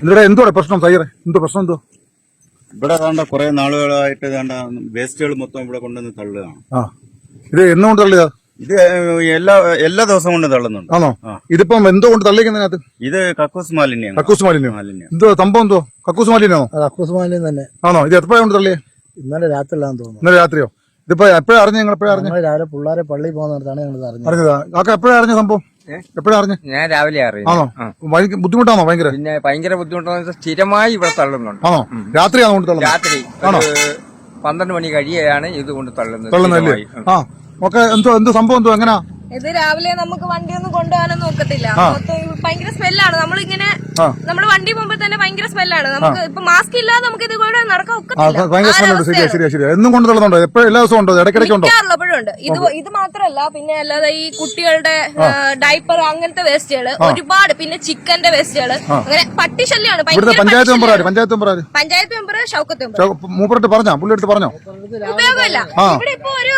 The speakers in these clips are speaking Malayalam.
എന്നിട്ട് എന്തോടെ പ്രശ്നം? സൈറെ എന്തോ പ്രശ്നം എന്തോ? ഇവിടെ വേണ്ട കുറെ നാളുകളായിട്ട് വേണ്ട വേസ്റ്റുകൾ മൊത്തം ഇവിടെ കൊണ്ടുവന്ന് തള്ളുകയാണ്. ആ. ഇത് എന്നുകൊണ്ട് തള്ളിയതാ? ഇത് എല്ലാ എല്ലാ ദിവസം കൊണ്ട് തള്ളുന്നുണ്ട്. ആണോ. ഇതിപ്പം എന്തോ കൊണ്ട് തള്ളിക്കുന്നതിനകത്ത്? ഇത് കക്കൂസ് മാലിന്യം കക്കൂസ് മാലിന്യം. മാലിന്യം. എന്തോ സംഭവം എന്തോ കക്കൂസ് മാലിന്യമാണോ? കക്കൂസ് മാലിന്യം തന്നെ. ആണോ? ഇത് എപ്പോഴാണ് കൊണ്ട് തള്ളിയേ? ഇന്നലെ രാത്രിയിലാന്ന് തോന്നുന്നു. ഇന്നലെ രാത്രിയോ? ഇതിപ്പോ എപ്പോഴാണ് അറിഞ്ഞു ഞങ്ങൾ എപ്പോഴാണ് അറിഞ്ഞു രാവിലെ പിള്ളേരെ പള്ളിയിൽ പോകുന്നിടത്താണ് ഞങ്ങൾ അറിഞ്ഞത്. അറിഞ്ഞതാ? കാക്ക എപ്പോഴാ അറിഞ്ഞ സംഭവം? എപ്പോഴാ അറിഞ്ഞു? ഞാൻ രാവിലെ അറിയാം ആണോ? ബുദ്ധിമുട്ടാണോ ഭയങ്കര? പിന്നെ ഭയങ്കര ബുദ്ധിമുട്ടാണ് വെച്ചാൽ സ്ഥിരമായി ഇവിടെ തള്ളുന്നുണ്ട്. ആണോ? രാത്രിയാണോ കൊണ്ട് തള്ളുന്നത്? രാത്രി ആണോ? പന്ത്രണ്ട് മണി കഴിയാണ് ഇത് കൊണ്ട് തള്ളുന്നത് തള്ളുന്നല്ലേ. ആ. ഓക്കെ എന്തോ എന്ത് സംഭവം എന്തോ? എങ്ങനാ? ഇത് രാവിലെ നമുക്ക് വണ്ടിയൊന്നും കൊണ്ടുപോകാനൊന്നും നോക്കത്തില്ല ഭയങ്കര സ്മെല്ലാണ്. നമ്മളിങ്ങനെ നമ്മൾ നമ്മൾ വണ്ടി പോകുമ്പോ തന്നെ ഭയങ്കര സ്മെല്ലാണ്. നമുക്ക് ഇപ്പൊ മാസ്ക് ഇല്ലാതെ നമുക്ക് ഇത് കൂടെ നടക്കാൻ ഒക്കെ ഒക്കത്തില്ല. ഭയങ്കര ആ സ്മെല്ലുണ്ട്. ശരിയാ ഒരവസ്ഥയാണ്. ശരിയാ ശരിയാ. എന്നും കൊണ്ട് എപ്പോഴും എല്ലാ ദിവസവും ഉണ്ടോ? ഇടയ്ക്കിടയ്ക്ക് ഉണ്ടോ? മിക്കവാറുള്ളപ്പോഴും ഉണ്ട് ഇത് ഇത് മാത്രല്ല പിന്നെ അല്ലാതെ ഈ കുട്ടികളുടെ ഡൈപ്പർ അങ്ങനത്തെ വേസ്റ്റുകൾ ഒരുപാട് പിന്നെ ചിക്കന്റെ വേസ്റ്റുകൾ അങ്ങനെ പട്ടി ശല്യമാണ് panchayat member panchayat member panchayat member Shoukath member. മൂപ്പറിട്ട് പറഞ്ഞോ? ഉപയോഗമല്ല പറഞ്ഞോ? ഉപയോഗമില്ല. ഇവിടെ ഇപ്പൊ ഒരു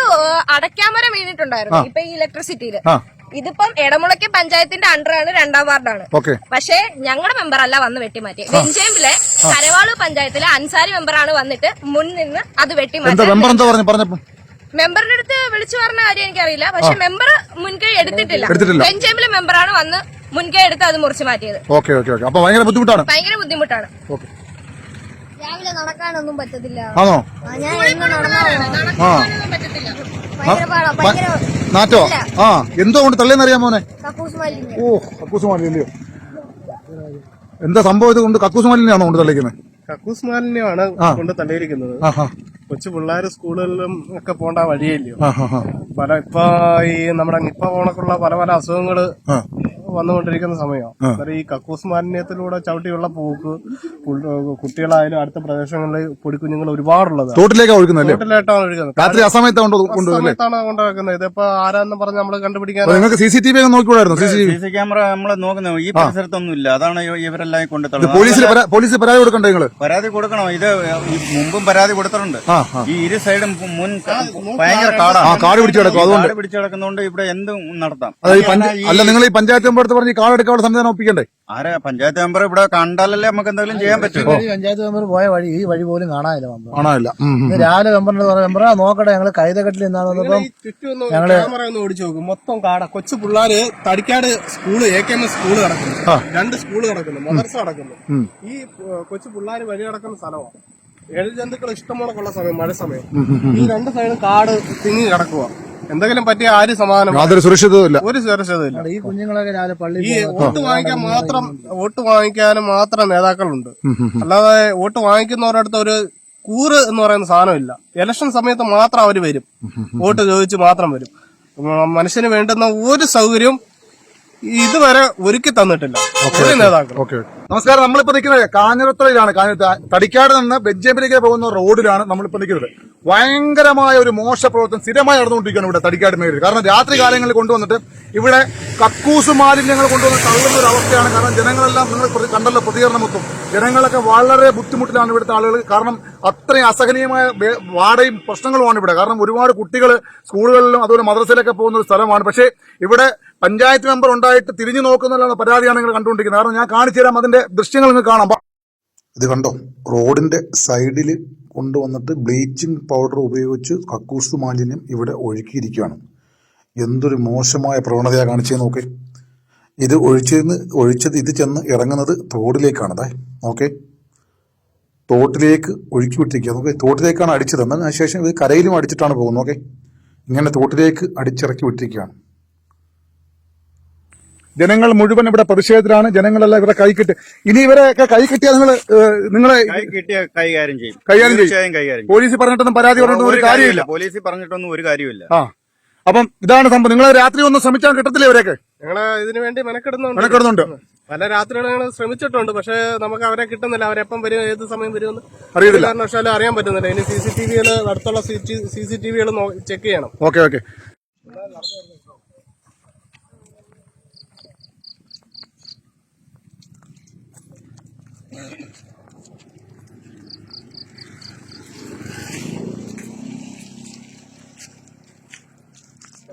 അടയ്ക്കാമരം വീണിട്ടുണ്ടായിരുന്നു. ഇപ്പൊ ഈ ഇലക്ട്രിസിറ്റിയിൽ ഇതിപ്പം എടമുളയ്ക്ക് പഞ്ചായത്തിന്റെ അണ്ടറാണ് രണ്ടാം വാർഡാണ്. പക്ഷേ ഞങ്ങളുടെ മെമ്പർ അല്ല വന്ന് വെട്ടിമാറ്റി വെഞ്ചേമ്പിലെ കരവാളു പഞ്ചായത്തിലെ അൻസാരി മെമ്പറാണ് വന്നിട്ട് മുൻ നിന്ന് അത് വെട്ടിമാറ്റി മെമ്പറിന്റെ അടുത്ത് വിളിച്ചു പറഞ്ഞ കാര്യം എനിക്കറിയില്ല. പക്ഷെ മെമ്പർ മുൻകൈ എടുത്തിട്ടില്ല. എടുത്തിട്ടില്ല. വെഞ്ചേമ്പിലെ മെമ്പറാണ് വന്ന് മുൻകൈ എടുത്ത് അത് മുറിച്ചു മാറ്റിയത്. Okay okay okay. അപ്പൊ ഭയങ്കര ബുദ്ധിമുട്ടാണ്. ഭയങ്കര ബുദ്ധിമുട്ടാണ്. ഓക്കെ. രാവിലെ നടക്കാനൊന്നും പറ്റത്തില്ല. ആണോ? ആ, ഞാൻ എന്നും നടന്നാ ആ പറ്റത്തില്ല. ഭയങ്കര പാടാ ഭയങ്കര നാറ്റോ? ആ എന്തോ കൊണ്ട് തള്ളിയെന്ന് അറിയാമോ മോനെ. കക്കൂസ് മാലിന്യം. ഓ കക്കൂസ് മാലിന്യോ. എന്താ സംഭവം ഇത് കൊണ്ട് കക്കൂസ് മാലിന്യാണോ കൊണ്ട് തള്ളിക്കുന്നത് കക്കൂസ് മാലിന്യമാണ് ആ. കൊണ്ട് തള്ളിയിരിക്കുന്നത്. ആ കൊച്ചു പിള്ളേർ സ്കൂളുകളിലും ഒക്കെ പോണ്ട വഴിയല്ലോ പല ഇപ്പൊ ഈ നമ്മുടെ നിപ്പ പോണക്കുള്ള പല പല അസുഖങ്ങൾ. വന്നുകൊണ്ടിരിക്കുന്ന സമയമാണ് അന്നേരം ഈ കക്കൂസ് മാലിന്യത്തിലൂടെ ചവിട്ടിയുള്ള പോക്ക് കുട്ടികളായാലും അടുത്ത പ്രദേശങ്ങളിൽ പൊടിക്കുഞ്ഞുങ്ങൾ ഒരുപാടുള്ളത്. തോട്ടിലേക്കാണ് വീട്ടിലേട്ടാണ് ഒഴുകുന്നത്. രാത്രി കൊണ്ടുവരുന്നത് ഇതിപ്പോ ആരാന്ന് പറഞ്ഞ് നമ്മൾ കണ്ടുപിടിക്കാൻ നിങ്ങൾക്ക് C C T V നോക്കിക്കൂടായിരുന്നു? C C T C C camera നമ്മൾ നോക്കുന്നത്. ഈ പരിസരത്തൊന്നും ഇല്ല അതാണ് ഇവ- ഇവരെല്ലാം കൊണ്ട് പോലീസിൽ പോലീസ് പരാതി കൊടുക്കണ്ടേ നിങ്ങൾ? പരാതി കൊടുക്കണോ. ഇത് മുമ്പും പരാതി കൊടുത്തിട്ടുണ്ട്. ഈ ഇരു സൈഡും മുൻ ഭയങ്കര കാടാണ്. കാട് പിടിച്ചു കിടക്കും, അതുകൊണ്ട്. കാട് പിടിച്ച് കിടക്കുന്നതുകൊണ്ട് ഇവിടെ എന്തും നടത്താം. അല്ല നിങ്ങൾ ഈ പഞ്ചായത്ത് മെമ്പർ അടുത്ത് പറഞ്ഞ് ഈ കാർഡ് എടുക്കാനുള്ള സംവിധാനം ഒപ്പിക്കണ്ടേ? ആരാ? പഞ്ചായത്ത് മെമ്പർ ഇവിടെ കണ്ടാലല്ലേ നമുക്ക് എന്തെങ്കിലും ചെയ്യാൻ പറ്റുമോ പഞ്ചായത്ത് മെമ്പർ പോയ വഴി ഈ വഴി പോലും കാണാനില്ല മെമ്പർ. ഇന്ന് രാവിലെ മെമ്പറിന്റെ പറഞ്ഞ മെമ്പറാ നോക്കട്ടെ ഞങ്ങൾ കൈതകെട്ടിൽ നിന്നാണ് ക്യാമറ ഒന്ന് ഓടിച്ചു നോക്കും. മൊത്തം കാട. കൊച്ചു പിള്ളേര് Thadikkad school A K M S school കിടക്കുന്നു രണ്ട് സ്കൂൾ നടക്കുന്നു. മദർസ നടക്കുന്നു. ഈ കൊച്ചു പിള്ളേര് വഴി നടക്കുന്ന സ്ഥലമാണ്. ഏഴ് ജന്തുക്കൾ ഇഷ്ടമുള്ള സമയം മഴ സമയം. ഈ രണ്ട് സൈഡും കാട് തിങ്ങി കിടക്കുക എന്തെങ്കിലും പറ്റിയ ആര് സമാധാനം യാതൊരു സുരക്ഷിതവും ഒരു സുരക്ഷിതയില്ല ഈ കുഞ്ഞുങ്ങളൊക്കെ രാവിലെ പള്ളി ഈ വോട്ട് വാങ്ങിക്കാൻ മാത്രം വോട്ട് വാങ്ങിക്കാനും മാത്രം നേതാക്കളുണ്ട്. അല്ലാതെ വോട്ട് വാങ്ങിക്കുന്നവരടുത്ത് ഒരു കൂറ് എന്ന് പറയുന്ന സാധനമില്ല ഇലക്ഷൻ സമയത്ത് മാത്രം അവർ വരും. വോട്ട് ചോദിച്ച് മാത്രം വരും. മനുഷ്യന് വേണ്ടുന്ന ഒരു സൗകര്യവും ഇതുവരെ ഒരുക്കി തന്നിട്ടില്ല. ഒരു നമസ്കാരം. നമ്മളിപ്പോ നിൽക്കുന്നത് കാഞ്ഞിരത്തറയിലാണ്. കാഞ്ഞിരത്ത തടിക്കാട് നിന്ന് ബെഞ്ചേമ്പിലേക്ക് പോകുന്ന റോഡിലാണ് നമ്മളിപ്പോ നിൽക്കുന്നത്. ഭയങ്കരമായ ഒരു മോശ പ്രവർത്തനം സ്ഥിരമായി നടന്നുകൊണ്ടിരിക്കുകയാണ് ഇവിടെ തടിക്കാട് മേഖലയിൽ. കാരണം രാത്രി കാലങ്ങളിൽ കൊണ്ടുവന്നിട്ട് ഇവിടെ കക്കൂസ് മാലിന്യങ്ങൾ കൊണ്ടുവന്ന് തള്ളുന്ന ഒരു അവസ്ഥയാണ്. കാരണം ജനങ്ങളെല്ലാം നിങ്ങൾ കണ്ടല്ലോ പ്രതികരണം മൊത്തം. ജനങ്ങളൊക്കെ വളരെ ബുദ്ധിമുട്ടിലാണ് ഇവിടുത്തെ ആളുകൾ. കാരണം അത്രയും അസഹനീയമായ വാടയും പ്രശ്നങ്ങളുമാണ് ഇവിടെ. കാരണം ഒരുപാട് കുട്ടികൾ സ്കൂളുകളിലും അതുപോലെ മദ്രസയിലൊക്കെ പോകുന്ന ഒരു സ്ഥലമാണ്. പക്ഷേ ഇവിടെ പഞ്ചായത്ത് മെമ്പർ ഉണ്ടായിട്ട് തിരിഞ്ഞു നോക്കുന്നുള്ള പരാതിയാണ് നിങ്ങൾ കണ്ടുകൊണ്ടിരിക്കുന്നത്. കാരണം ഞാൻ കാണിച്ചു തരാം അതിന്റെ ദൃശ്യങ്ങൾ നിങ്ങൾ കാണാം. ഇത് കണ്ടോ? റോഡിന്റെ സൈഡിൽ കൊണ്ടുവന്നിട്ട് ബ്ലീച്ചിങ് പൗഡർ ഉപയോഗിച്ച് കക്കൂസ് മാലിന്യം ഇവിടെ ഒഴുക്കിയിരിക്കുകയാണ്. എന്തൊരു മോശമായ പ്രവണതയാണ് കാണിച്ചത് നോക്കേ. ഇത് ഒഴിച്ചിരുന്ന് ഒഴിച്ചത് ഇത് ചെന്ന് ഇറങ്ങുന്നത് തോടിലേക്കാണതേ ദേ നോക്കേ. തോട്ടിലേക്ക് ഒഴുക്കി വിട്ടിരിക്കുക. നോക്കേ തോട്ടിലേക്കാണ് അടിച്ചത് എന്നാൽ അതിനുശേഷം ഇത് കരയിലും അടിച്ചിട്ടാണ് പോകുന്നത്. ഓക്കെ ഇങ്ങനെ തോട്ടിലേക്ക് അടിച്ചിറക്കി വിട്ടിരിക്കുകയാണ്. ജനങ്ങൾ മുഴുവൻ ഇവിടെ പ്രതിഷേധത്തിലാണ്. ജനങ്ങളെല്ലാം ഇവിടെ കൈക്കിട്ട് ഇനി ഇവരെയൊക്കെ കൈക്കിട്ടിയാൽ നിങ്ങൾ നിങ്ങളെ കൈ കൈകാര്യം ചെയ്യും. കൈകാര്യം ചെയ്യും. പോലീസിൽ പറഞ്ഞിട്ടൊന്നും പരാതി പറഞ്ഞിട്ടൊന്നും ഒരു കാര്യമില്ല. പോലീസ് പറഞ്ഞിട്ടൊന്നും ഒരു കാര്യമില്ല. ആ. അപ്പം ഇതാണ് സംഭവം. നിങ്ങൾ രാത്രി ഒന്നും ശ്രമിച്ചാൽ കിട്ടത്തില്ല ഇവരെയൊക്കെ? ഞങ്ങൾ ഇതിനു വേണ്ടി മെനക്കെടുന്നുണ്ട്. മെനക്കെടുന്നുണ്ട്. പല രാത്രികൾ ഞങ്ങൾ ശ്രമിച്ചിട്ടുണ്ട്. പക്ഷെ നമുക്ക് അവരെ കിട്ടുന്നില്ല. അവരെപ്പം വരും ഏത് സമയം വരുമെന്ന് അറിയില്ല കാരണവശാലും അറിയാൻ പറ്റുന്നില്ല. ഇനി സി സി ടി വികൾ അടുത്തുള്ള സി സി ടി വികൾ ചെക്ക് ചെയ്യണം. Okay okay.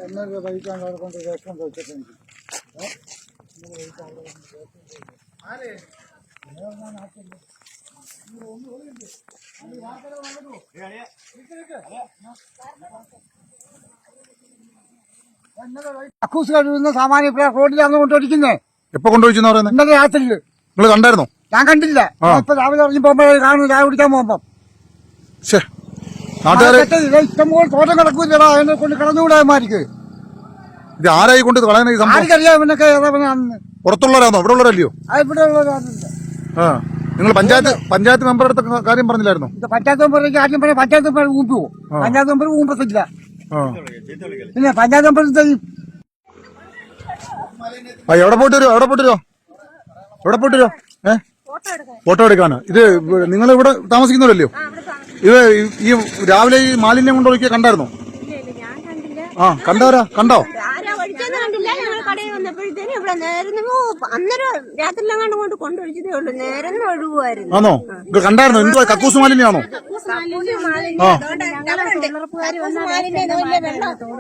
എന്നൊരു ബൈക്കാണ് അവിടെ കൊണ്ട് രേഷൻ വെച്ചിട്ടുണ്ട്. അക്കൂസ് കഴിയുന്ന സാമാന്യ റോഡിലാണ് കൊണ്ടോടിക്കുന്നേ എപ്പോ കൊണ്ടുപോയിച്ചെന്ന് പറയുന്നത് ഇന്നലെ രാത്രിയിൽ. നിങ്ങൾ കണ്ടായിരുന്നോ? ഞാൻ കണ്ടില്ല. ഇപ്പൊ രാവിലെ ഇറങ്ങി പോകുമ്പോ കാണുന്നു ചായ കുടിക്കാൻ പോകുമ്പോ. ഇഷ്ടം പോലെ തോട്ടം കിടക്കൂലടാ എന്നെ കൊണ്ട് കിടന്നുകൂടാമാർക്ക് ഇത് ആരായി കൊണ്ട് കളയാൻ ഈ സംഭവം? ആർക്കറിയാം ഇവനൊക്കെ ഏതാണെന്ന് പുറത്തുള്ളവരാണോ ഇവിടെ ഉള്ളവരല്ലയോ ആ ഇവിടെ ഉള്ളവരാണില്ല ആ. നിങ്ങൾ പഞ്ചായത്ത് പഞ്ചായത്ത് മെമ്പറുടെ അടുത്ത് കാര്യം പറഞ്ഞില്ലായിരുന്നു? ഇത് പഞ്ചായത്ത് മെമ്പറേക്ക് ആദ്യം പറയാം പഞ്ചായത്ത് മെമ്പർ ഊമ്പോ പഞ്ചായത്ത് മെമ്പർ ഊമ്പത്തില്ല ആ. പിന്നെ പഞ്ചായത്ത് മെമ്പർ? ആ എവിടെ പോയിട്ട് വരുമോ എവിടെ പോയിട്ട് വരുമോ എവിടെ പോയിട്ട് വരുമോ ഏ? ഫോട്ടോ എടുക്കാനാ? ഇത് നിങ്ങൾ ഇവിടെ താമസിക്കുന്നവരല്ലയോ? ഇത് ഈ- ഈ രാവിലെ ഈ മാലിന്യം കൊണ്ടൊഴുക്കിയ കണ്ടായിരുന്നോ? ആ കണ്ടവരാ? കണ്ടോ? ഒഴിച്ചെന്ന് കണ്ടില്ല. ഞങ്ങൾ കടയിൽ വന്നപ്പോഴത്തേനും ഇവിടെ നേരുന്നു അന്നേരം രാത്രിയിലെങ്ങാണ്ട് കൊണ്ട് കൊണ്ടൊഴിച്ചതേ ഉള്ളൂ. നേരം ഒഴുകുമായിരുന്നു ആണോ? ഇത് കണ്ടായിരുന്നോ? എന്തുവാ? കക്കൂസ് മാലിന്യമാണോ? ആ.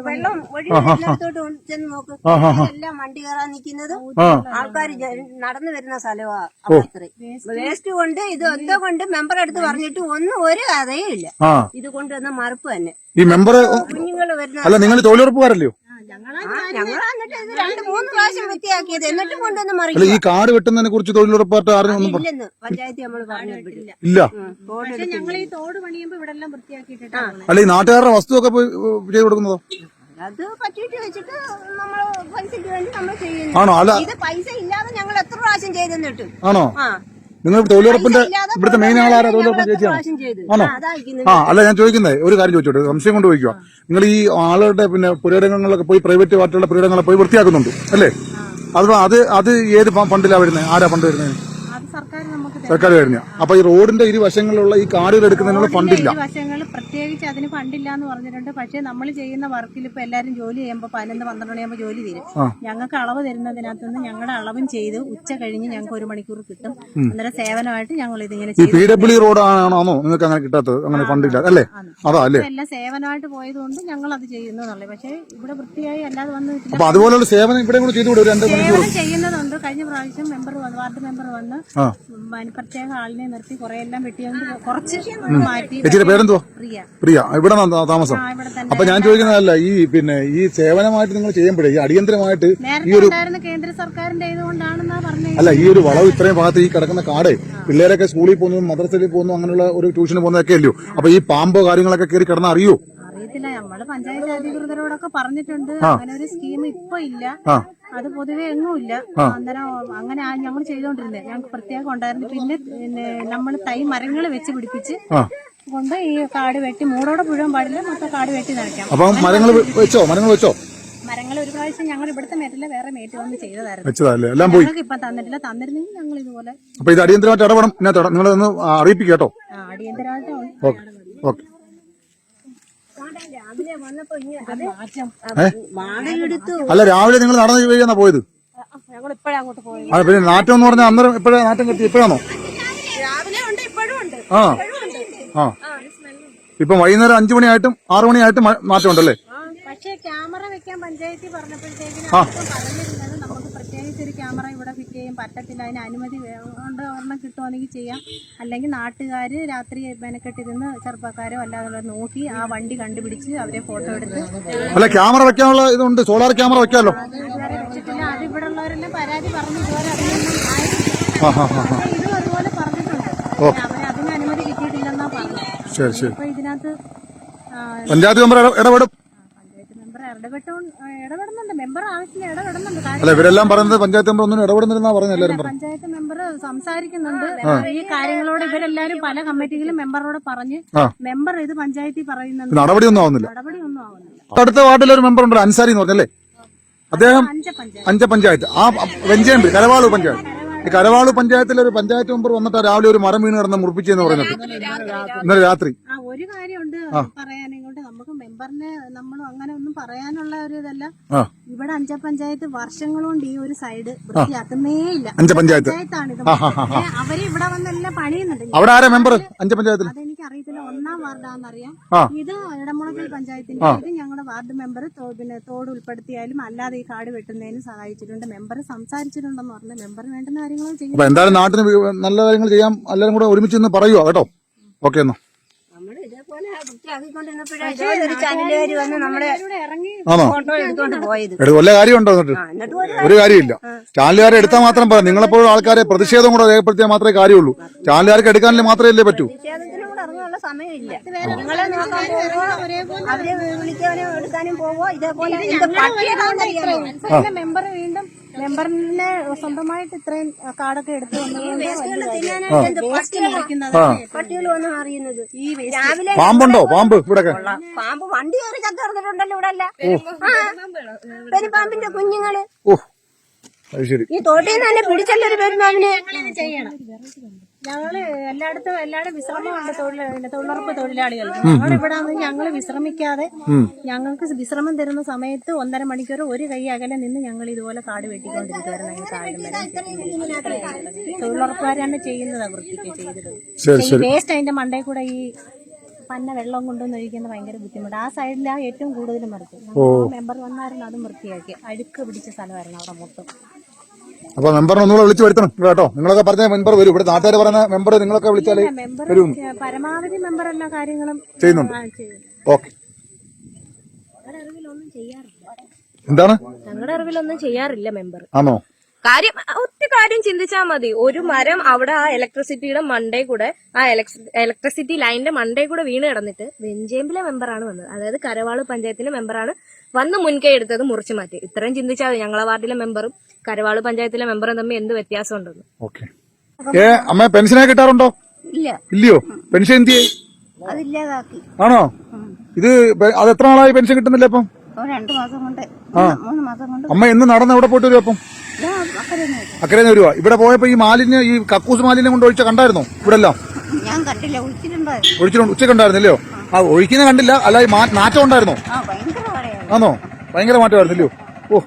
വെള്ളം ഒഴുകിത്തോട്ട് ചെന്ന് നോക്ക്. എല്ലാം വണ്ടി കയറാൻ നിൽക്കുന്നതും ആ. ആൾക്കാർ നടന്നു വരുന്ന സ്ഥലമാ വേസ്റ്റ് കൊണ്ട് ഇത് എന്തോ കൊണ്ട് മെമ്പർ അടുത്ത് പറഞ്ഞിട്ട് ഒന്നും ഒരു കഥയും ഇല്ല. ആ. ഇത് കൊണ്ടുവന്ന മറുപ്പ് തന്നെ. ഈ മെമ്പർ കുഞ്ഞുങ്ങൾ വരുന്ന അല്ല നിങ്ങൾ തൊഴിലുറപ്പുകാരല്ലയോ? എന്നിട്ട് ഇത് രണ്ട് മൂന്ന് പ്രാവശ്യം വൃത്തിയാക്കിയത്. എന്നിട്ടും കൊണ്ടുവന്ന് അല്ല മറിക്കും ഈ കാട് വെട്ടുന്നതിനെ കുറിച്ച് തൊഴിലുറപ്പായിട്ട് ആരും ഒന്നും പറ- ഇല്ലെന്ന് പഞ്ചായത്ത് നമ്മൾ പറഞ്ഞിട്ടില്ല ഇല്ല. ഞങ്ങൾ ഈ തോട് പണിയുമ്പോ ഇവിടെ എല്ലാം വൃത്തിയാക്കിയിട്ടാണ് അല്ല ഈ നാട്ടുകാരുടെ വസ്തുവൊക്കെ പോയി ഏഹ്, ചെയ്ത് കൊടുക്കുന്നതോ? അത് പറ്റിയിട്ട് വെച്ചിട്ട് നമ്മൾ പൈസക്ക് വേണ്ടി നമ്മൾ ചെയ്യുന്നു. ആണോ? അല്ല. ഇത് പൈസ ഇല്ലാതെ ഞങ്ങൾ എത്ര പ്രാവശ്യം ചെയ്തെന്നിട്ട് ആണോ? ആ. നിങ്ങൾ തൊഴിലുറപ്പിന്റെ ഇവിടുത്തെ മെയിൻ ആളാരാ? തൊഴിലുറപ്പ് ചേച്ചിയാണ്? ആണോ? ആ, അല്ല ഞാൻ ചോദിക്കുന്നത് ഒരു കാര്യം ചോദിച്ചോട്ടെ സംശയം കൊണ്ട് ചോദിക്കുക നിങ്ങൾ ഈ ആളുടെ പിന്നെ പുരയിടങ്ങളിലൊക്കെ പോയി പ്രൈവറ്റ് പാർട്ടികളുടെ പുരയിടങ്ങളെ പോയി വൃത്തിയാക്കുന്നുണ്ട് അല്ലേ? അത് അത് അത് ഏത് ഫണ്ടിലാണ് ഫണ്ടിലാ വരുന്നത് ആരാ ഫണ്ട് വരുന്നത് സർക്കാർ കഴിഞ്ഞ അപ്പൊ ഈ റോഡിന്റെ ഇരുവശങ്ങളിലുള്ള ഈ കാടുകൾ എടുക്കുന്നതിനുള്ള ഫണ്ടില്ല. വശങ്ങൾ പ്രത്യേകിച്ച് അതിന് ഫണ്ടില്ല എന്ന് പറഞ്ഞിട്ടുണ്ട്. പക്ഷേ നമ്മൾ ചെയ്യുന്ന വർക്കിൽ ഇപ്പൊ എല്ലാരും ജോലി ചെയ്യുമ്പോൾ പതിനൊന്ന് പന്ത്രണ്ട് മണിയാകുമ്പോൾ ജോലി തീരും. ഞങ്ങൾക്ക് അളവ് തരുന്നതിനകത്തുനിന്ന് ഞങ്ങളുടെ അളവും ചെയ്ത് ഉച്ച കഴിഞ്ഞ് ഞങ്ങൾക്ക് ഒരു മണിക്കൂർ കിട്ടും. അന്നേരം സേവനമായിട്ട് ഞങ്ങൾ ഇതിങ്ങനെ ഈ പി ഡബ്ല്യു റോഡ് ആണോ നിങ്ങൾക്ക് അങ്ങനെ കിട്ടാത്തത്? അങ്ങനെ ഫണ്ടില്ല. അല്ലേ? അതാ അല്ലേ? എല്ലാം സേവനമായിട്ട് പോയതുകൊണ്ട് ഞങ്ങൾ അത് ചെയ്യുന്നു എന്നുള്ളത് പക്ഷേ ഇവിടെ വൃത്തിയായി അല്ലാതെ വന്ന് അപ്പൊ അതുപോലുള്ള സേവനം ഇവിടെ കൂടെ രണ്ട് മണിക്കൂർ? സേവനം ചെയ്യുന്നതുണ്ട്. കഴിഞ്ഞ പ്രാവശ്യം മെമ്പർ വാർഡ് മെമ്പർ വന്ന് പ്രത്യേക ആളിനെ നിർത്തി കുറെ എല്ലാം വെട്ടിയോണ്ട് കുറച്ച് മാറ്റി ചേച്ചിയുടെ പേരെന്തോ പ്രിയ. പ്രിയ. ഇവിടെ താമസം. അപ്പൊ ഞാൻ ചോദിക്കുന്നതല്ല ഈ പിന്നെ ഈ സേവനമായിട്ട് നിങ്ങൾ ചെയ്യുമ്പോഴേ ഈ അടിയന്തരമായിട്ട് ഈ ഒരു കേന്ദ്ര സർക്കാരിന്റെ ഇതുകൊണ്ടാണെന്നാ പറഞ്ഞത്. അല്ല ഈ ഒരു വളവ് ഇത്രയും ഭാഗത്ത് ഈ കിടക്കുന്ന കാടേ പിള്ളേരൊക്കെ സ്കൂളിൽ പോകുന്നു മദ്രസയിൽ പോകുന്നു അങ്ങനെയുള്ള ഒരു ട്യൂഷന് പോകുന്നതൊക്കെ അല്ലയോ? അപ്പൊ ഈ പാമ്പോ കാര്യങ്ങളൊക്കെ കയറി കിടന്ന അറിയോ? അറിയത്തില്ല. നമ്മൾ പഞ്ചായത്ത് അധികൃതരോടൊക്കെ പറഞ്ഞിട്ടുണ്ട്. അങ്ങനെ ഒരു സ്കീം ഇപ്പൊ ഇല്ല. അത് പൊതുവെ ഒന്നുമില്ല. അന്നേരം അങ്ങനെ ഞങ്ങൾ ചെയ്തോണ്ടിരുന്നത് ഞങ്ങൾക്ക് പ്രത്യേകം ഉണ്ടായിരുന്നു. പിന്നെ നമ്മൾ തൈ മരങ്ങൾ വെച്ച് പിടിപ്പിച്ച് കൊണ്ട് ഈ കാട് വെട്ടി മൂടോടെ മുഴുവൻ പാടില്ല. മൊത്തം കാട് വെട്ടി നനയ്ക്കാം. അപ്പൊ മരങ്ങൾ വെച്ചോ? മരങ്ങൾ വെച്ചോ? മരങ്ങൾ ഒരു പ്രാവശ്യം ഞങ്ങൾ ഇവിടുത്തെ മേറ്റില്ല വേറെ മേറ്റ് വന്ന് ചെയ്തതായിരുന്നു. എല്ലാം പോയി. ഇപ്പൊ തന്നിട്ടില്ല. തന്നിരുന്നെങ്കിൽ ഞങ്ങൾ ഇതുപോലെ അപ്പൊ ഇത് അടിയന്തരമായിട്ട് ഇടപെടണം. നിങ്ങൾ അടിയന്തരമായിട്ട് ഓക്കെ ഓക്കെ രാവിലെ വന്നപ്പോ ഇങ്ങനെ അത് മാറ്റം വാടകയെടുത്തു അല്ല രാവിലെ നിങ്ങൾ നടന്നു വഴിയാണോ പോയത്? ഇപ്പോഴേ ആ പിന്നെ നാറ്റം എന്ന് പറഞ്ഞാൽ അന്നേരം എപ്പോഴാ നാറ്റം കെട്ടി ഇപ്പോഴും ഉണ്ട് ആ. ആ. ഇപ്പൊ വൈകുന്നേരം അഞ്ചു മണിയായിട്ടും ആറു മണിയായിട്ടും മാറ്റം ഉണ്ടല്ലേ പക്ഷേ ക്യാമറ വെക്കാൻ പഞ്ചായത്തിൽ പറഞ്ഞപ്പോഴത്തേക്കിനും ഒരു ക്യാമറ ഇവിടെ ഫിറ്റ് ചെയ്യാൻ പറ്റത്തില്ല. അതിന് അനുമതി കൊണ്ട് ഒരെണ്ണം കിട്ടുവാണെങ്കിൽ ചെയ്യാം. അല്ലെങ്കിൽ നാട്ടുകാർ രാത്രി മെനക്കെട്ടിരുന്ന് ചെറുപ്പക്കാരോ അല്ലാതെ നോക്കി ആ വണ്ടി കണ്ടുപിടിച്ച് അവരെ ഫോട്ടോ എടുത്ത് അല്ല ക്യാമറ വെക്കാനുള്ള ഇതുണ്ട്. സോളാർ ക്യാമറ വെക്കാമല്ലോ. അതിവിടെ വെച്ചിട്ടില്ല. അത് ഇവിടെ ഉള്ളവരെല്ലാം പരാതി പറഞ്ഞു. പക്ഷേ ഇതും അതുപോലെ പറഞ്ഞിട്ടുണ്ട്. അതിന് അനുമതി കിട്ടിയിട്ടില്ലെന്നാ പറഞ്ഞു അപ്പൊ ഇതിനകത്ത് പഞ്ചായത്ത് മെമ്പർ ഇടപെടും. പഞ്ചായത്ത് മെമ്പർ ഇടപെട്ടു ഇടപെടുന്നുണ്ട്. ആവശ്യത്തിന് ഇടപെടുന്നുണ്ട്. അല്ല ഇവരെല്ലാം പറയുന്നത് പഞ്ചായത്ത് മെമ്പർ ഒന്നും ഇടപെടുന്നില്ലെന്നാ പറഞ്ഞു എല്ലാവരും പറഞ്ഞു. പഞ്ചായത്ത് മെമ്പർ സംസാരിക്കുന്നുണ്ട്. ഈ കാര്യങ്ങളോട് ഇവരെല്ലാരും പല കമ്മിറ്റികളും മെമ്പറോട് പറഞ്ഞ്. മെമ്പർ ഇത് പഞ്ചായത്തിൽ പറയുന്നുണ്ട്. നടപടിയൊന്നും ആവുന്നില്ല. നടപടി ഒന്നും ആവുന്നില്ല. അടുത്ത വാർഡിൽ ഒരു മെമ്പർ ഉണ്ട് അൻസാരി എന്ന് പറഞ്ഞല്ലേ? അദ്ദേഹം അഞ്ച പഞ്ചായത്ത്. അഞ്ച പഞ്ചായത്ത്. ആ വെഞ്ചേമ്പ് കരവാളൂർ പഞ്ചായത്ത്. ഈ കരവാളു പഞ്ചായത്തിലെ ഒരു പഞ്ചായത്ത് മെമ്പർ വന്നിട്ട് രാവിലെ ഒരു മരം വീണ് കിടന്ന് മുറിപ്പിച്ചെന്ന് പറയുന്നത് ഇന്നലെ രാത്രി. ആ ഒരു കാര്യമുണ്ട് പറയാൻ നമുക്ക് മെമ്പറിനെ നമ്മൾ അങ്ങനെ ഒന്നും പറയാനുള്ള ഒരു ഇതല്ല. ഇവിടെ അഞ്ച പഞ്ചായത്ത് വർഷങ്ങൾ കൊണ്ട് ഈ ഒരു സൈഡ് വൃത്തിയാക്കുന്നേ ഇല്ല. അഞ്ച പഞ്ചായത്ത്. ആ. ഏ, അവർ ഇവിടെ വന്നെല്ലാം പണിയുന്നുണ്ട്. അവിടെ ആരാ മെമ്പർ അഞ്ച പഞ്ചായത്തിൽ. അതെനിക്ക് അറിയത്തില്ല ഒന്നാം വാർഡാന്നറിയാം. ഇത് ഇടമുളക്കൽ പഞ്ചായത്തിന്റെ ഇത് ഞങ്ങളുടെ വാർഡ് മെമ്പർ പിന്നെ തോട് ഉൾപ്പെടുത്തിയാലും അല്ലാതെ ഈ കാട് വെട്ടുന്നതിന് സഹായിച്ചിട്ടുണ്ട്. മെമ്പർ സംസാരിച്ചിട്ടുണ്ടെന്ന് പറഞ്ഞു മെമ്പർ വേണ്ടുന്ന കാര്യങ്ങൾ അപ്പൊ എന്തായാലും നാട്ടിന് നല്ല കാര്യങ്ങൾ ചെയ്യാം എല്ലാവരും കൂടെ ഒരുമിച്ച് നിന്ന് പറയുക കേട്ടോ. ഓക്കെ എന്നാ. വല്ല കാര്യമുണ്ടോ എന്നിട്ട്? എന്നിട്ട് ഒരു കാര്യമില്ല. ചാനലുകാരെ എടുത്താൽ മാത്രം പറയാം നിങ്ങളെപ്പോഴും ആൾക്കാരെ പ്രതിഷേധം കൂടെ രേഖപ്പെടുത്തിയാൽ മാത്രമേ കാര്യമുള്ളൂ. ചാനലുകാർക്ക് എടുക്കാനല്ലേ മാത്രമേ അല്ലേ പറ്റൂ. സമയമില്ല. നിങ്ങളെ നോക്കാൻ പോവോ അവരെ വിളിക്കാനും എടുക്കാനും പോവോ ഇതേപോലെ മെമ്പർ വീണ്ടും മെമ്പറിനെ സ്വന്തമായിട്ട് ഇത്രയും കാടൊക്കെ എടുത്തു പാമ്പുണ്ടോ? പാമ്പ് ഇവിടെ പാമ്പ് വണ്ടി കയറി ചത്തിറന്നിട്ടുണ്ടല്ലോ ഇവിടെ അല്ല പാമ്പിന്റെ കുഞ്ഞുങ്ങൾ. ഓ. അത് ശരി. ഈ തോട്ടിൽ നിന്ന് തന്നെ പിടിച്ചല്ലോ ഒരു പെരുമാവിനെ ചെയ്യണം. ഞങ്ങൾ എല്ലായിടത്തും എല്ലാവരും വിശ്രമമുണ്ട് തൊഴിൽ തൊഴിലുറപ്പ് തൊഴിലാളികൾക്ക്. ഞങ്ങൾ ഇവിടെ വന്ന് ഞങ്ങൾ വിശ്രമിക്കാതെ ഞങ്ങൾക്ക് വിശ്രമം തരുന്ന സമയത്ത് ഒന്നര മണിക്കൂർ ഒരു കൈ അകലെ നിന്ന് ഞങ്ങൾ ഇതുപോലെ കാട് വെട്ടിക്കൊണ്ടിരിക്കുവായിരുന്നു. വരെ തൊഴിലുറപ്പുകാരാണ് ചെയ്യുന്നത് വൃത്തിക്ക് ചെയ്തത്. വേസ്റ്റ് അതിന്റെ മണ്ടയിൽ കൂടെ ഈ പന്ന വെള്ളം കൊണ്ടുവന്ന് ഒഴിക്കുന്നത് ഭയങ്കര ബുദ്ധിമുട്ട്. ആ സൈഡിലാണ് ഏറ്റവും കൂടുതൽ മറക്കും മെമ്പർ വന്നായിരുന്നു അതും വൃത്തിയാക്കി. അഴുക്ക് പിടിച്ച സ്ഥലമായിരുന്നു അവിടെ മൊത്തം. അപ്പൊ മെമ്പറിനെ ഒന്നുകൂടെ വിളിച്ചു വരുത്തണം. കേട്ടോ. നിങ്ങളൊക്കെ പറഞ്ഞ മെമ്പർ വരും. ഇവിടെ നാട്ടുകാർ പറഞ്ഞ മെമ്പർ നിങ്ങളൊക്കെ വിളിച്ചാലേ മെമ്പർ വരും. പരമാവധി മെമ്പർ എല്ലാ കാര്യങ്ങളും ചെയ്യുന്നുണ്ട്. ഓക്കെ. എന്താണ്? ഞങ്ങളുടെ അറിവിലൊന്നും ചെയ്യാറില്ല മെമ്പർ. ആണോ? കാര്യം ഒറ്റ കാര്യം ചിന്തിച്ചാൽ മതി. ഒരു മരം അവിടെ ആ ഇലക്ട്രിസിറ്റിയുടെ മണ്ടേ കൂടെ ആ ഇലക്ട്രിസിറ്റി ലൈനിന്റെ മണ്ടേ കൂടെ വീണ് കിടന്നിട്ട് വെഞ്ചേമ്പിലെ മെമ്പറാണ് വന്നത്. അതായത് കരവാൾ പഞ്ചായത്തിലെ മെമ്പറാണ് വന്ന് മുൻകൈ എടുത്തത് മുറിച്ചു മാറ്റി. ഇത്രയും ചിന്തിച്ചാൽ മതി. ഞങ്ങളെ വാർഡിലെ മെമ്പറും കരവാൾ പഞ്ചായത്തിലെ മെമ്പറും തമ്മിൽ എന്ത് വ്യത്യാസം ഉണ്ടെന്ന് ഓക്കെ. ഏ അമ്മ പെൻഷനെ കിട്ടാറുണ്ടോ? ഇല്ല. ഇല്ലയോ? പെൻഷൻ എന്ത് അതില്ലാതാക്കി. ആണോ? ഇത് അത് എത്ര നാളായി പെൻഷൻ കിട്ടുന്നില്ല രണ്ടു മാസം കൊണ്ട്. മൂന്ന് മാസം കൊണ്ട്. അമ്മ എന്ന് നടന്ന് എവിടെ പോയിട്ട് വരും അപ്പം? അക്കരെ വരുവ. ഇവിടെ പോയപ്പോ ഈ മാലിന്യം ഈ കക്കൂസ് മാലിന്യം കൊണ്ട് ഒഴിച്ച കണ്ടായിരുന്നോ? ഇവിടെ എല്ലാം ഞാൻ കണ്ടില്ല ഒഴിച്ചിട്ടുണ്ടായിരുന്നു. ഒഴിച്ചിട്ടുണ്ട് ഉച്ചയ്ക്ക് കണ്ടായിരുന്നല്ലോ ആ ഒഴിക്കുന്ന കണ്ടില്ല. അല്ല നാറ്റം ഉണ്ടായിരുന്നോ? ആണോ ഭയങ്കര മാറ്റമായിരുന്നല്ലോ ഓ.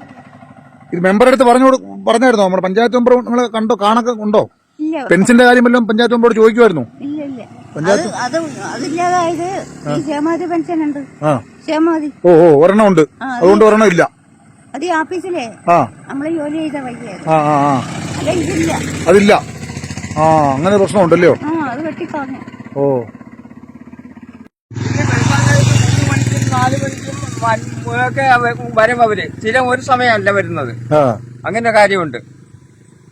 ഇത് മെമ്പറുടെ അടുത്ത് പറഞ്ഞു പറഞ്ഞായിരുന്നോ? നമ്മുടെ പഞ്ചായത്ത് മെമ്പർ നിങ്ങൾ കണ്ടോ? കാണൊക്കെ ഉണ്ടോ? ഇല്ല. പെൻഷന്റെ കാര്യം വല്ലതും പഞ്ചായത്ത് മെമ്പറോട് ചോദിക്കുമായിരുന്നു? ഇല്ല ഇല്ല. അത് അത് അതില്ലാതായത് ഈ ക്ഷേമാതി പെൻഷൻ ഉണ്ട്. ആ. ക്ഷേമാതി ഓ ഓ ഒരെണ്ണം ഉണ്ട്. അതുകൊണ്ട് ഒരെണ്ണം ഇല്ല. അത് ഈ ഓഫീസിലെ ആ. ജോലി ചെയ്ത ആ ആ ആ. അല്ല ഇതില്ല. അതില്ല. ആ അങ്ങനെ പ്രശ്നമുണ്ടല്ലോ. ആ അത് വെട്ടിക്കളഞ്ഞു. ഓ. നാല് മണിക്കും ഒക്കെ വരും അവർ. സ്ഥിരം ഒരു സമയമല്ല വരുന്നത്. അങ്ങനെ കാര്യമുണ്ട്.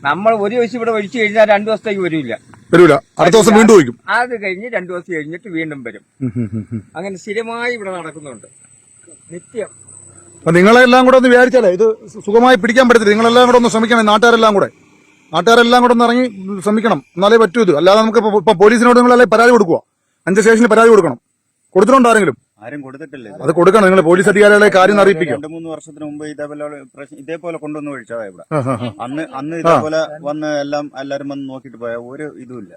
നമ്മൾ ഒരു ദിവസം ഇവിടെ ഒഴിച്ചു കഴിഞ്ഞാൽ രണ്ടു ദിവസത്തേക്ക് വരില്ല വരൂല. അടുത്ത ദിവസം വീണ്ടും ഒഴിക്കും. അത് കഴിഞ്ഞ് രണ്ടു ദിവസം കഴിഞ്ഞിട്ട് വീണ്ടും വരും. അങ്ങനെ സ്ഥിരമായി ഇവിടെ നടക്കുന്നുണ്ട്. നിത്യം. അപ്പൊ നിങ്ങളെല്ലാം കൂടെ ഒന്ന് വിചാരിച്ചാലേ ഇത് സുഖമായി പിടിക്കാൻ പറ്റത്തില്ല. നിങ്ങളെല്ലാം കൂടെ ഒന്ന് ശ്രമിക്കണം നാട്ടുകാരെല്ലാം കൂടെ. നാട്ടുകാരെല്ലാം കൂടെ ഒന്ന് ഇറങ്ങി ശ്രമിക്കണം. എന്നാലേ പറ്റൂ ഇത്. അല്ലാതെ നമുക്ക് ഇപ്പൊ- ഇപ്പൊ പോലീസിനോട് നിങ്ങളല്ലേ പരാതി കൊടുക്കുക? അഞ്ച് സ്റ്റേഷനിൽ പരാതി കൊടുക്കണം. കൊടുത്തിട്ടുണ്ടോ ആരെങ്കിലും? ആരും കൊടുത്തിട്ടില്ല അത് കൊടുക്കണം. നിങ്ങൾ പോലീസ് അധികാരികളെ കാര്യം അറിയിപ്പിക്കും. രണ്ട് മൂന്ന് വർഷത്തിന് മുമ്പ് ഇതേപോലെ പ്രശ്നം ഇതേപോലെ കൊണ്ടുവന്ന് ഒഴിച്ചതാ ഇവിടെ. അന്ന് അന്ന് ഇതേപോലെ വന്ന് എല്ലാം എല്ലാരും വന്ന് നോക്കിട്ട് പോയ ഒരു ഇതുമില്ല.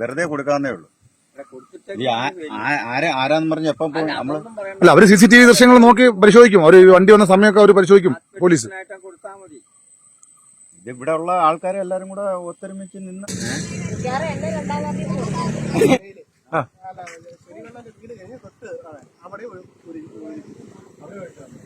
വെറുതെ കൊടുക്കാന്നേ ഉള്ളൂ. അല്ല അവർ സി സി ടി വി ദൃശ്യങ്ങൾ നോക്കി പരിശോധിക്കും. അവർ വണ്ടി വന്ന സമയമൊക്കെ അവർ പരിശോധിക്കും പോലീസ്. ഇവിടെ ഉള്ള ആൾക്കാരെ എല്ലാരും കൂടെ ഒത്തൊരുമിച്ച് നിന്ന് വീട് കഴിഞ്ഞ് തൊട്ട് അവിടെ ഒരു അവിടെ വെട്ടാണ്